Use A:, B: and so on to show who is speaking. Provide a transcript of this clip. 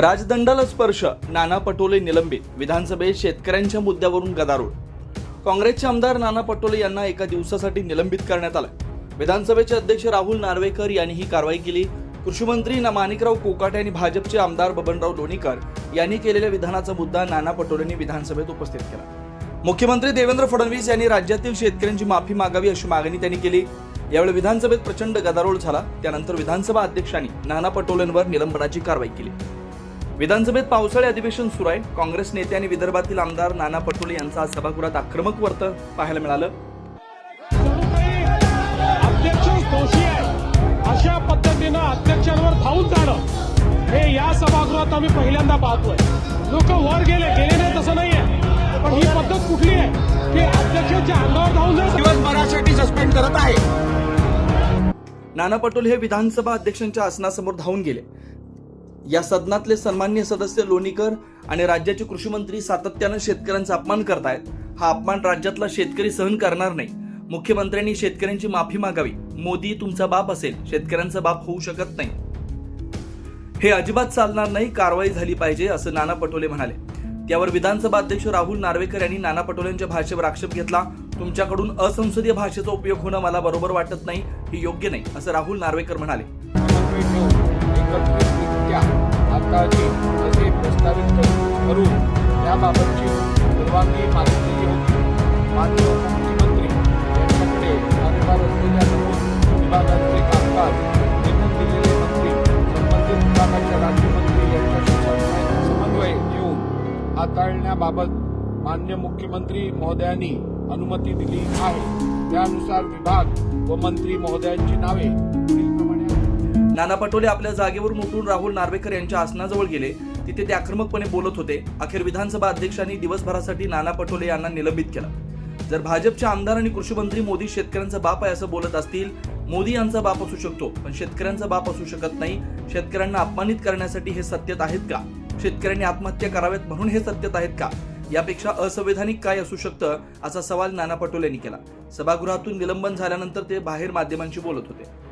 A: राजदंडाला स्पर्श नाना पटोले निलंबित विधानसभेत शेतकऱ्यांच्या मुद्द्यावरून गदारोळ. काँग्रेसचे आमदार नाना पटोले यांना एका दिवसासाठी निलंबित करण्यात आलं विधानसभेचे अध्यक्ष राहुल नार्वेकर यांनी ही कारवाई केली. कृषीमंत्री ना- माणिकराव कोकाटे आणि भाजपचे आमदार बबनराव लोणीकर यांनी केलेल्या विधानाचा मुद्दा नाना पटोलेंनी विधानसभेत उपस्थित केला. मुख्यमंत्री देवेंद्र फडणवीस यांनी राज्यातील शेतकऱ्यांची माफी मागावी अशी मागणी त्यांनी केली. यावेळी विधानसभेत प्रचंड गदारोळ झाला. त्यानंतर विधानसभा अध्यक्षांनी नाना पटोलेंवर निलंबनाची कारवाई केली. विधानसभेत पावसाळी अधिवेशन सुरू आहे. काँग्रेस नेते आणि विदर्भातील आमदार नाना पटोले यांचं आज सभागृहात आक्रमक वर्त पाहायला मिळालं.
B: अध्यक्षच दोषी आहे अशा पद्धतीनं अध्यक्षांवर धावून जाणं हे या सभागृहात आम्ही पहिल्यांदा पाहतोय. लोक वर गेले गेले नाही तसं नाहीये. पण ही पद्धत कुठली आहे? की अध्यक्षाच्या अंगावर धावून
C: दिवसभरासाठी सस्पेंड करत आहे.
A: नाना पटोले हे विधानसभा अध्यक्षांच्या आसनासमोर धावून गेले. या सदनातले सन्मान्य सदस्य लोणीकर आणि राज्याचे कृषी मंत्री सातत्यानं शेतकऱ्यांचा अपमान करतायत. हा अपमान राज्यातला शेतकरी सहन करणार नाही. मुख्यमंत्र्यांनी शेतकऱ्यांची माफी मागावी. मोदी तुमचा बाप असेल. शेतकऱ्यांचा बाप होऊ शकत नाही. हे अजिबात चालणार नाही. कारवाई झाली पाहिजे असं नाना पटोले म्हणाले. त्यावर विधानसभा अध्यक्ष राहुल नार्वेकर यांनी नाना पटोलेंच्या भाषेवर आक्षेप घेतला. तुमच्याकडून असंसदीय भाषेचा उपयोग होणं मला बरोबर वाटत नाही. हे योग्य नाही असं राहुल नार्वेकर म्हणाले.
C: सर्वांगी माहिती माननीय मुख्यमंत्री यांच्याकडे कार्यभार असलेल्या सर्व विभागांचे कामकाज नेमून दिलेले मंत्री संबंधित विभागाच्या राज्यमंत्री यांच्याशी समन्वय घेऊन हाताळण्याबाबत मान्य मुख्यमंत्री महोदयांनी अनुमती दिली आहे. त्यानुसार विभाग व मंत्री महोदयांची नावे
A: नाना पटोले आपल्या जागेवर मुकून राहुल नार्वेकर यांच्या आसनाजवळ गेले. तिथे ते आक्रमकपणे बोलत होते. अखेर विधानसभा अध्यक्षांनी दिवसभरासाठी नाना पटोले यांना निलंबित केलं. जर भाजपचे आमदार आणि कृषी मंत्री मोदी शेतकऱ्यांचा बाप आहे असं बोलत असतील मोदी यांचा बाप असू शकतो पण शेतकऱ्यांचा बाप असू शकत नाही. शेतकऱ्यांना अपमानित करण्यासाठी हे सत्यत आहेत का? शेतकऱ्यांनी आत्महत्या कराव्यात म्हणून हे सत्यत आहेत का? यापेक्षा असंवैधानिक काय असू शकतं असा सवाल नाना पटोले यांनी केला. सभागृहातून निलंबन झाल्यानंतर ते बाहेर माध्यमांशी बोलत होते.